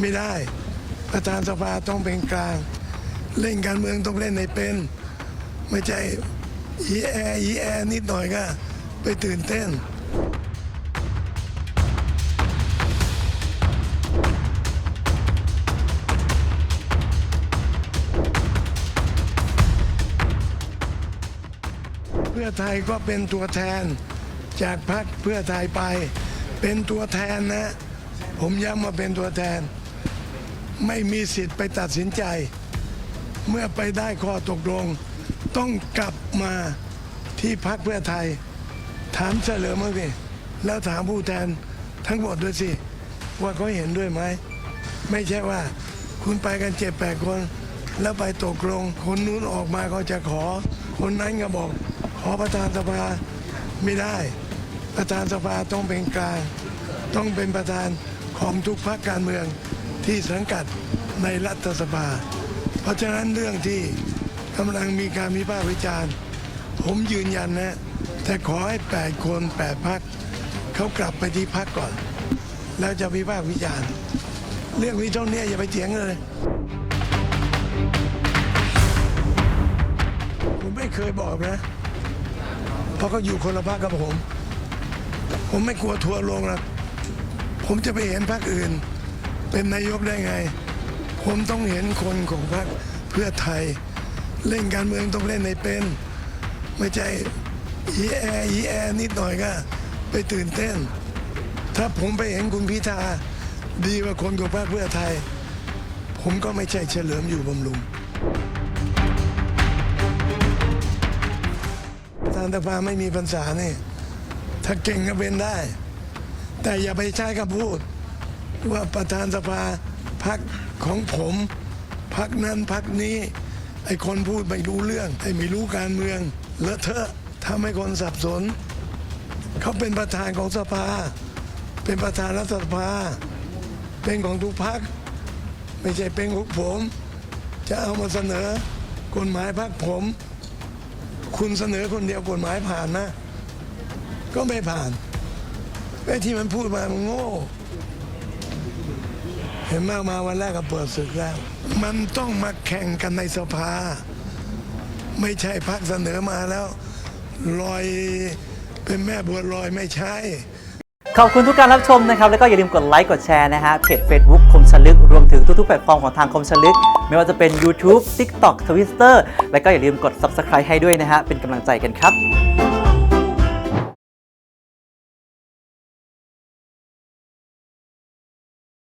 ไม่ได้ ประธานสภาต้องเป็นกลาง เล่นการเมืองต้องเล่นในเป็น ไม่ใช่อีแออีแอนิดหน่อยก็ไปตื่นเต้นเพื่อไทยก็เป็นตัวแทนจากพรรคเพื่อไทยไป เป็นตัวแทนนะ ผมย้ำมาเป็นตัวแทน ไม่มีสิทธิ์ไปตัดสินใจ เมื่อไปได้ข้อตกลง ต้องกลับมาที่พรรคเพื่อไทย ถามเฉลิมมาสิแล้วถามผู้แทนทั้งหมดด้วยสิ ว่าเขาเห็นด้วยไหม ไม่ใช่ว่าคุณไปกันเจ็ดแปดคน แล้วไปตกลง คนนู้นออกมาก็จะขอ คนนั้นก็บอก ขอประธานสภาไม่ได้ ประธานสภาต้องเป็นกลาง ต้องเป็นประธานของทุกพรรคการเมือง ที่สังกัดในรัฐสภา เพราะฉะนั้นเรื่องที่กำลังมีการวิพากษ์วิจารณ์ ผมยืนยันนะแต่ขอให้8คน8พักเขากลับไปที่พักก่อน แล้วจะวิพากษ์วิจารณ์ เรื่องนี้เท่านี้อย่าไปเถียงเลย ผมไม่เคยบอกนะ เพราะเขาอยู่คนละพักกับผม ผมไม่กลัวทัวร์ลงหรอกผมจะไปเห็นพรรคอื่น เป็นนายกได้ไง ผมต้องเห็นคนของพรรคเพื่อไทย เล่นการเมืองต้องเล่นในเป็น ไม่ใช่อีแออีแอนิดหน่อยก็ ไปตื่นเต้น ถ้าผมไปเห็นคุณพิธาดีกว่าคนของพรรคเพื่อไทย ผมก็ไม่ใช่เฉลิมอยู่บำรุงทางสภาไม่มีปัญษานี่ ถ้าเก่งก็เป็นได้ แต่อย่าไปใช้คำพูด ว่าประธานสภาพักของผมพักนั้นพักนี้ ไอ้คนพูดไม่รู้เรื่อง ไอ้ไม่รู้การเมืองเลอะเทอะทำให้คนสับสน เขาเป็นประธานของสภา เป็นประธานรัฐสภา เป็นของทุกพัก ไม่ใช่เป็นของผม จะเอามาเสนอกฎหมายพักผม คุณเสนอคนเดียวกฎหมายผ่านนะ ก็ไม่ผ่านไอ้ที่มันพูดมามันโง่ เห็นมากมาวันแรกก็เปิดศึกแล้ว มันต้องมาแข่งกันในสภา ไม่ใช่พักเสนอมาแล้วลอยเป็นแม่บัวลอยไม่ใช่ ขอบคุณทุกการรับชมนะครับ แล้วก็อย่าลืมกดไลค์ กดแชร์นะฮะ เพจ Facebook คมชลึก รวมถึงทุกๆ แพลตฟอร์มของทางคมชลึก ไม่ว่าจะเป็น YouTube TikTok Twitter แล้วก็อย่าลืมกด Subscribe ให้ด้วยนะฮะ เป็นกำลังใจกันครับ